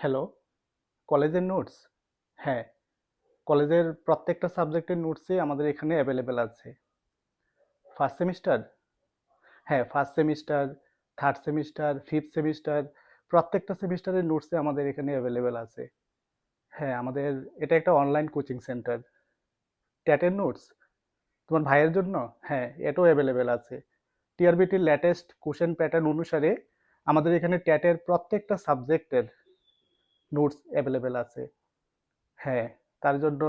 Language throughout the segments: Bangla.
হ্যালো কলেজের নোটস হ্যাঁ। কলেজের প্রত্যেকটা সাবজেক্টের নোটসই আমাদের এখানে অ্যাভেলেবেল আছে। ফার্স্ট সেমিস্টার হ্যাঁ first semester third semester fifth semester প্রত্যেকটা সেমিস্টারের নোটসই আমাদের এখানে অ্যাভেলেবেল আছে। হ্যাঁ আমাদের, এটা একটা অনলাইন কোচিং সেন্টার ট্যাটের নোটস তোমার ভাইয়ের জন্য? হ্যাঁ এটাও অ্যাভেলেবেল আছে। টিআরবিটির লেটেস্ট কোশ্চেন প্যাটার্ন অনুসারে আমাদের এখানে ট্যাটের প্রত্যেকটা সাবজেক্টের নোটস অ্যাভেলেবেল আছে। হ্যাঁ তার জন্য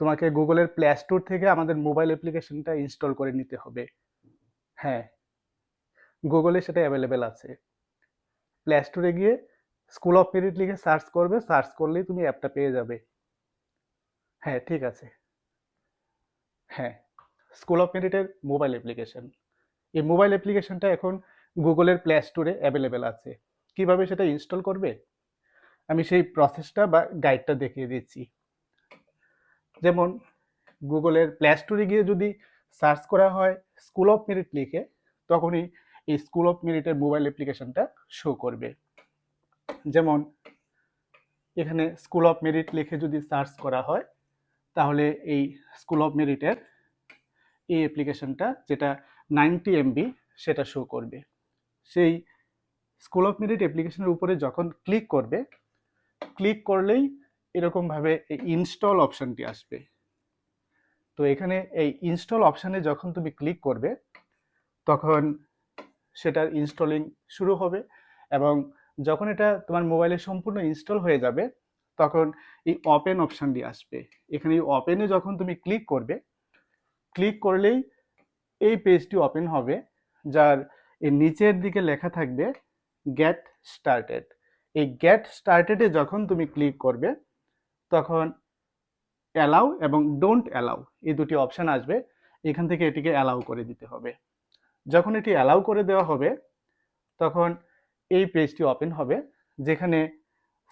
তোমাকে গুগলের প্লে স্টোর থেকে আমাদের মোবাইল অ্যাপ্লিকেশনটা ইনস্টল করে নিতে হবে। হ্যাঁ গুগলে সেটা অ্যাভেলেবেল আছে। প্লে স্টোরে গিয়ে স্কুল অফ মেরিট লিখে সার্চ করবে, সার্চ করলেই তুমি অ্যাপটা পেয়ে যাবে। হ্যাঁ ঠিক আছে। হ্যাঁ স্কুল অফ মেরিটের মোবাইল অ্যাপ্লিকেশন। এই মোবাইল অ্যাপ্লিকেশনটা এখন গুগলের প্লে স্টোরে অ্যাভেলেবেল আছে। কীভাবে সেটা ইনস্টল করবে? আমি সেই প্রসেসটা বা গাইডটা দেখিয়ে দিচ্ছি। যেমন গুগলের প্লে স্টোরে গিয়ে যদি সার্চ করা হয় স্কুল অফ মেরিট লিখে, তখনই এই স্কুল অফ মেরিটের মোবাইল অ্যাপ্লিকেশনটা শো করবে। যেমন এখানে স্কুল অফ মেরিট লিখে যদি সার্চ করা হয়, তাহলে এই স্কুল অফ মেরিটের এই অ্যাপ্লিকেশনটা যেটা নাইনটি এমবি সেটা শো করবে। সেই স্কুল অফ মেরিট অ্যাপ্লিকেশনের উপরে যখন ক্লিক করবে ক্লিক করলেই এরকমভাবে এই ইনস্টল অপশানটি আসবে। তো এখানে এই ইনস্টল অপশানে যখন তুমি ক্লিক করবে, তখন সেটার ইনস্টলিং শুরু হবে এবং যখন এটা তোমার মোবাইলে সম্পূর্ণ ইনস্টল হয়ে যাবে, তখন এই ওপেন অপশানটি আসবে। এখানে এই ওপেনে যখন তুমি ক্লিক করবে ক্লিক করলেই এই পেজটি ওপেন হবে, যার এর নিচের দিকে লেখা থাকবে গেট স্টার্টেড এই গেট স্টার্টেডে যখন তুমি ক্লিক করবে, তখন অ্যালাউ এবং ডোন্ট অ্যালাউ এই দুটি অপশান আসবে। এখান থেকে এটিকে অ্যালাউ করে দিতে হবে। যখন এটি অ্যালাউ করে দেওয়া হবে, তখন এই পেজটি ওপেন হবে, যেখানে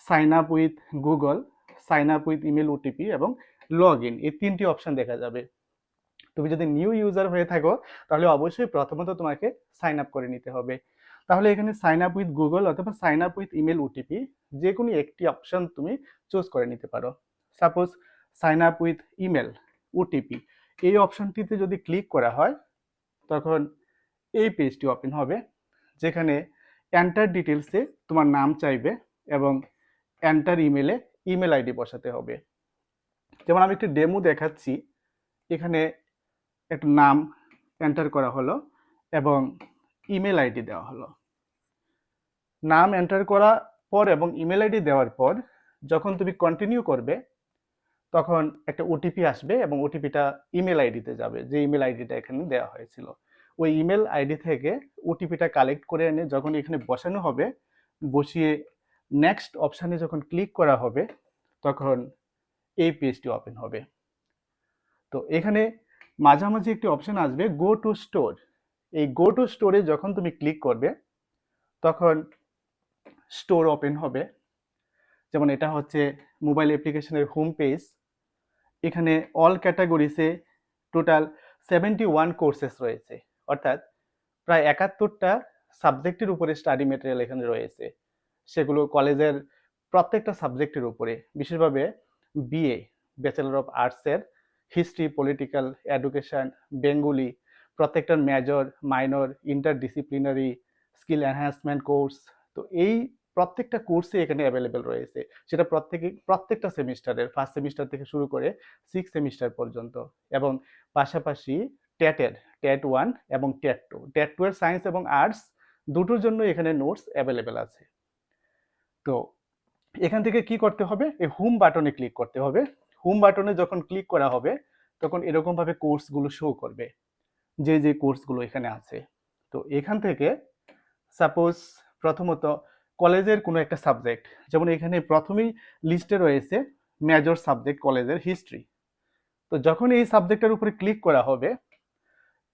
sign up with Google sign up with email OTP এবং লগ ইন এই তিনটি অপশান দেখা যাবে। তুমি যদি নিউ ইউজার হয়ে থাকো, তাহলে অবশ্যই প্রথমত তোমাকে সাইন আপ করে নিতে হবে। তাহলে এখানে সাইন আপ উইথ গুগল অথবা sign up with email OTP যে কোনো একটি অপশন তুমি চুজ করে নিতে পারো। Suppose sign up with email OTP এই অপশনটিতে যদি ক্লিক করা হয়, তখন এই পেজটি ওপেন হবে, যেখানে এন্টার ডিটেলসে তোমার নাম চাইবে এবং এন্টার ইমেলে ইমেল আইডি বসাতে হবে। যেমন আমি একটি ডেমো দেখাচ্ছি, এখানে একটা নাম এন্টার করা হলো এবং ইমেল আইডি দেওয়া হলো। নাম এন্টার করার পর এবং ইমেল আইডি দেওয়ার পর যখন তুমি কন্টিনিউ করবে, তখন একটা ওটিপি আসবে এবং ওটিপিটা ইমেল আইডিতে যাবে, যে ইমেল আইডিটা এখানে দেওয়া হয়েছিল। ওই ইমেল আইডি থেকে ওটিপিটা কালেক্ট করে এনে যখন এখানে বসানো হবে, বসিয়ে নেক্সট অপশানে যখন ক্লিক করা হবে, তখন এই পেজটি ওপেন হবে। তো এখানে মাঝামাঝি একটি অপশান আসবে গো টু স্টোর এই গো টু স্টোরে যখন তুমি ক্লিক করবে, তখন স্টোর ওপেন হবে। যেমন এটা হচ্ছে মোবাইল অ্যাপ্লিকেশনের হোম পেজ এখানে অল ক্যাটাগরিসে টোটাল সেভেন্টি ওয়ান কোর্সেস রয়েছে। অর্থাৎ প্রায় একাত্তরটা সাবজেক্টের উপরে স্টাডি মেটেরিয়াল এখানে রয়েছে। সেগুলো কলেজের প্রত্যেকটা সাবজেক্টের উপরে। বিশেষভাবে বিএ ব্যাচেলর অফ আর্টসের হিস্ট্রি পলিটিক্যাল এডুকেশন বেঙ্গলি প্রত্যেকটার major minor interdisciplinary skill enhancement course তো এই প্রত্যেকটা কোর্সে এখানে অ্যাভেলেবেল রয়েছে। সেটা প্রত্যেকে, প্রত্যেকটা সেমিস্টারের ফার্স্ট সেমিস্টার থেকে শুরু করে সিক্স সেমিস্টার পর্যন্ত এবং পাশাপাশি ট্যাটের ট্যাট ওয়ান এবং ট্যাট টু ট্যাট টু এর সায়েন্স এবং আর্টস দুটোর জন্য এখানে নোটস অ্যাভেলেবেল আছে। তো এখান থেকে কি করতে হবে? এই হোম বাটনে ক্লিক করতে হবে। হোম বাটনে যখন ক্লিক করা হবে, তখন এরকমভাবে কোর্সগুলো শো করবে। যে যে কোর্সগুলো এখানে আছে। তো এখান থেকে সাপোজ প্রথমত কলেজের কোনো একটা সাবজেক্ট যেমন এখানে প্রথমেই লিস্টে রয়েছে মেজর সাবজেক্ট কলেজের হিস্ট্রি তো যখন এই সাবজেক্টের উপরে ক্লিক করা হবে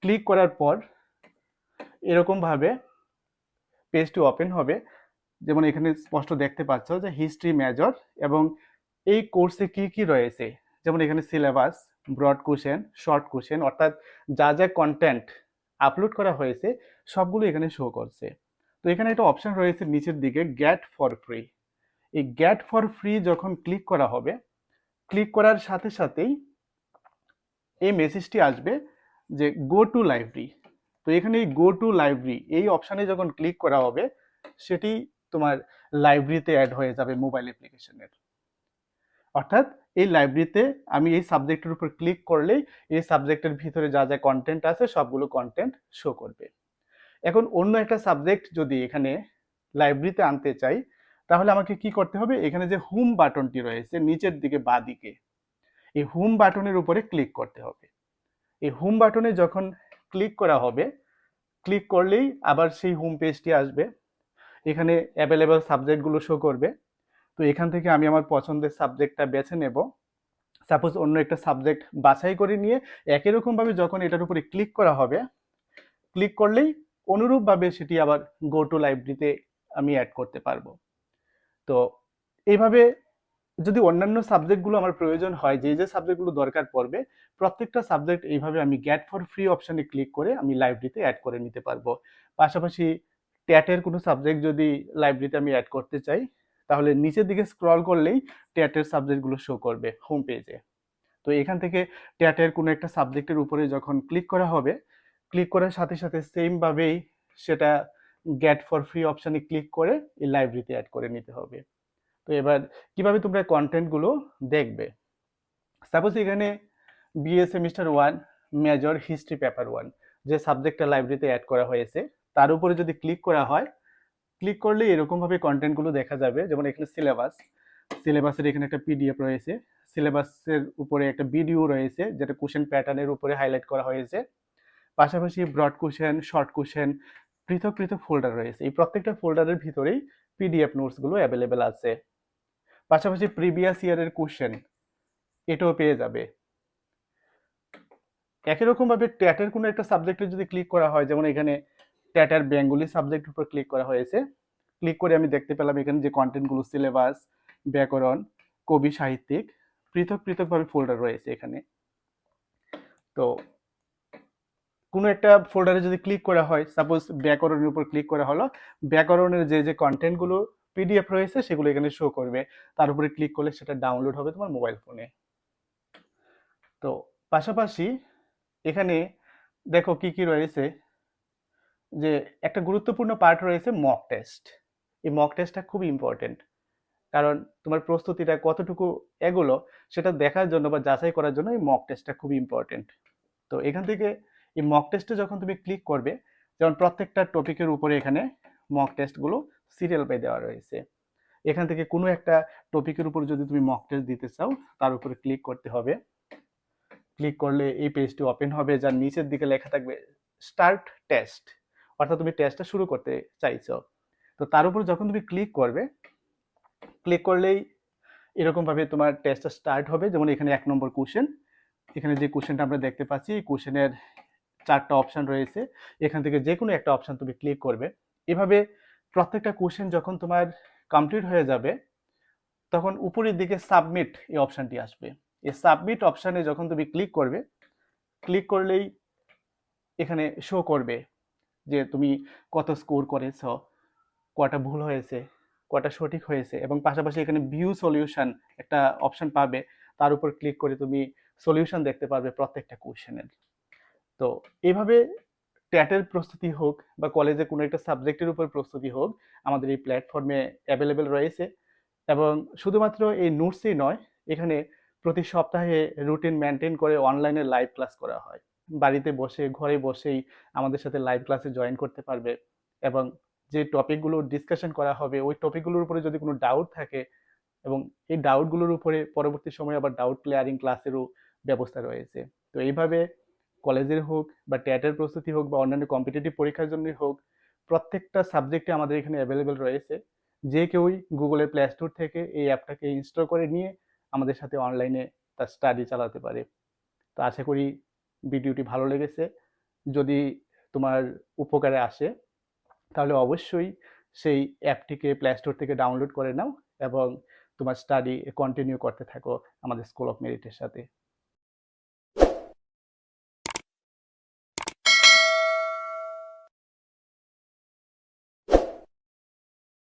ক্লিক করার পর এরকমভাবে পেজটি ওপেন হবে। যেমন এখানে স্পষ্ট দেখতে পাচ্ছ যে হিস্ট্রি মেজর এবং এই কোর্সে কি কি রয়েছে? যেমন এখানে syllabus broad question short question অর্থাৎ যা যা কন্টেন্ট আপলোড করা হয়েছে, সবগুলো এখানে শো করছে। তো এখানে একটা অপশন রয়েছে নিচের দিকে গ্যাট ফর ফ্রি এই গ্যাট ফর ফ্রি যখন ক্লিক করা হবে ক্লিক করার সাথে সাথেই এই মেসেজটি আসবে যে গো টু লাইব্রেরি তো এখানে এই গো টু লাইব্রেরি এই অপশানে যখন ক্লিক করা হবে, সেটি তোমার লাইব্রেরিতে অ্যাড হয়ে যাবে মোবাইল অ্যাপ্লিকেশনের অর্থাৎ এই লাইব্রেরিতে আমি এই সাবজেক্টের উপর ক্লিক করলেই এই সাবজেক্টের ভিতরে যা যা কন্টেন্ট আছে সবগুলো কন্টেন্ট শো করবে। এখন অন্য একটা সাবজেক্ট যদি এখানে লাইব্রেরিতে আনতে চাই, তাহলে আমাকে কি করতে হবে? এখানে যে হোম বাটনটি রয়েছে নিচের দিকে বা দিকে, এই হোম বাটনের উপরে ক্লিক করতে হবে। এই হোম বাটনে যখন ক্লিক করা হবে ক্লিক করলেই আবার সেই হোম পেজটি আসবে। এখানে অ্যাভেলেবল সাবজেক্টগুলো শো করবে। তো এখান থেকে আমি আমার পছন্দের সাবজেক্টটা বেছে নেব। সাপোজ অন্য একটা সাবজেক্ট বাছাই করে নিয়ে একই রকমভাবে যখন এটার উপরে ক্লিক করা হবে ক্লিক করলেই অনুরূপভাবে সেটি আবার গো টু লাইব্রেরিতে আমি অ্যাড করতে পারব। তো এইভাবে যদি অন্যান্য সাবজেক্টগুলো আমার প্রয়োজন হয়, যে যে সাবজেক্টগুলো দরকার পড়বে, প্রত্যেকটা সাবজেক্ট এইভাবে আমি গ্যাট ফর ফ্রি অপশানে ক্লিক করে আমি লাইব্রেরিতে অ্যাড করে নিতে পারব। পাশাপাশি ট্যাটের কোনো সাবজেক্ট যদি লাইব্রেরিতে আমি অ্যাড করতে চাই তাহলে নিচের দিকে স্ক্রল করলেই ট্যাটের সাবজেক্টগুলো শো করবে হোম পেজে তো এখান থেকে ট্যাটের কোনো একটা সাবজেক্টের উপরে যখন ক্লিক করা হবে ক্লিক করার সাথে সাথে সেমভাবেই সেটা গ্যাট ফর ফ্রি অপশানে ক্লিক করে এই লাইব্রেরিতে অ্যাড করে নিতে হবে। তো এবার কীভাবে তোমরা কন্টেন্টগুলো দেখবে? সাপোজ এখানে BA semester one major history paper one যে সাবজেক্টটা লাইব্রেরিতে অ্যাড করা হয়েছে, তার উপরে যদি ক্লিক করা হয় ক্লিক করলে এরকমভাবে কন্টেন্টগুলো দেখা যাবে। যেমন এখানে সিলেবাস সিলেবাসের এখানে একটা পিডিএফ রয়েছে। সিলেবাসের উপরে একটা ভিডিও রয়েছে, যেটা কোশ্চেন প্যাটার্নের উপরে হাইলাইট করা হয়েছে। পাশাপাশি ব্রড কোশ্চেন শর্ট কোশ্চেন পৃথক পৃথক ফোল্ডার রয়েছে। এই প্রত্যেকটা ফোল্ডারের ভিতরেই পিডিএফ নোটসগুলো অ্যাভেলেবেল আছে। পাশাপাশি প্রিভিয়াস ইয়ারের কোশ্চেন এটাও পেয়ে যাবে। একই রকমভাবে ট্যাটের কোনো একটা সাবজেক্টে যদি ক্লিক করা হয়, যেমন এখানে ট্যাটার বেঙ্গলি সাবজেক্টের উপর ক্লিক করা হয়েছে। ক্লিক করে আমি দেখতে পেলাম এখানে যে কন্টেন্টগুলো সিলেবাস ব্যাকরণ, কবি সাহিত্যিক, পৃথক পৃথকভাবে ফোল্ডার রয়েছে এখানে। তো কোনো একটা ফোল্ডারে যদি ক্লিক করা হয় সাপোজ ব্যাকরণের উপর ক্লিক করা হলো, ব্যাকরণের যে যে কন্টেন্টগুলো পিডিএফ রয়েছে সেগুলো এখানে শো করবে। তার উপরে ক্লিক করলে সেটা ডাউনলোড হবে তোমার মোবাইল ফোনে তো পাশাপাশি এখানে দেখো কি কি রয়েছে? যে একটা গুরুত্বপূর্ণ পার্ট রয়েছে মক টেস্ট এই মক টেস্টটা খুব ইম্পর্টেন্ট কারণ তোমার প্রস্তুতিটা কতটুকু এগুলো সেটা দেখার জন্য বা যাচাই করার জন্য এই মক টেস্টটা খুব ইম্পর্টেন্ট তো এখান থেকে এই মক টেস্টে যখন তুমি ক্লিক করবে, যেমন প্রত্যেকটা টপিকের উপরে এখানে মক টেস্টগুলো সিরিয়াল বাই দেওয়া রয়েছে। এখান থেকে কোনো একটা টপিকের উপর যদি তুমি মক টেস্ট দিতে চাও, তার উপরে ক্লিক করতে হবে। ক্লিক করলে এই পেজটি ওপেন হবে, যার নিচের দিকে লেখা থাকবে স্টার্ট টেস্ট অর্থাৎ তুমি টেস্টটা শুরু করতে চাইছো। তো তার উপর যখন তুমি ক্লিক করবে ক্লিক করলেই এরকমভাবে তোমার টেস্টটা স্টার্ট হবে। যেমন এখানে এক নম্বর কোশ্চেন এখানে যে কোশ্চেনটা আমরা দেখতে পাচ্ছি, এই কোশ্চেনের চারটা অপশান রয়েছে। এখান থেকে যে কোনো একটা অপশান তুমি ক্লিক করবে। এভাবে প্রত্যেকটা কোশ্চেন যখন তোমার কমপ্লিট হয়ে যাবে, তখন উপরের দিকে সাবমিট এই অপশানটি আসবে। এই সাবমিট অপশানে যখন তুমি ক্লিক করবে ক্লিক করলেই এখানে শো করবে। যে তুমি কত স্কোর করেছ, কটা ভুল হয়েছে, কটা সঠিক হয়েছে এবং পাশাপাশি এখানে ভিউ সলিউশন একটা অপশন পাবে, তার উপর ক্লিক করে তুমি সলিউশন দেখতে পারবে প্রত্যেকটা কোয়েশনের তো এইভাবে ট্যাটের প্রস্তুতি হোক বা কলেজে কোনো একটা সাবজেক্টের উপর প্রস্তুতি হোক, আমাদের এই প্ল্যাটফর্মে অ্যাভেলেবেল রয়েছে এবং শুধুমাত্র এই নোটসই নয়, এখানে প্রতি সপ্তাহে রুটিন মেনটেন করে অনলাইনে লাইভ ক্লাস করা হয়। বাড়িতে বসে, ঘরে বসেই আমাদের সাথে লাইভ ক্লাসে জয়েন করতে পারবে এবং যে টপিকগুলো ডিসকাশন করা হবে, ওই টপিকগুলোর উপরে যদি কোনো ডাউট থাকে এবং এই ডাউটগুলোর উপরে পরবর্তী সময়ে আবার ডাউট ক্লিয়ারিং ক্লাসেরও ব্যবস্থা রয়েছে। তো এইভাবে কলেজের হোক বা ট্যাটের প্রস্তুতি হোক বা অন্যান্য কম্পিটিটিভ পরীক্ষার জন্যই হোক, প্রত্যেকটা সাবজেক্টে আমাদের এখানে অ্যাভেলেবেল রয়েছে। যে কেউই গুগলের প্লে স্টোর থেকে এই অ্যাপটাকে ইনস্টল করে নিয়ে আমাদের সাথে অনলাইনে তার স্টাডি চালাতে পারে। তো আশা করি ভিডিওটি ভালো লেগেছে, যদি তোমার উপকারে আসে, তাহলে অবশ্যই সেই অ্যাপটিকে প্লে স্টোর থেকে ডাউনলোড করে নাও এবং তোমার স্টাডি কন্টিনিউ করতে থাকো আমাদের স্কুল অফ মেরিটের সাথে।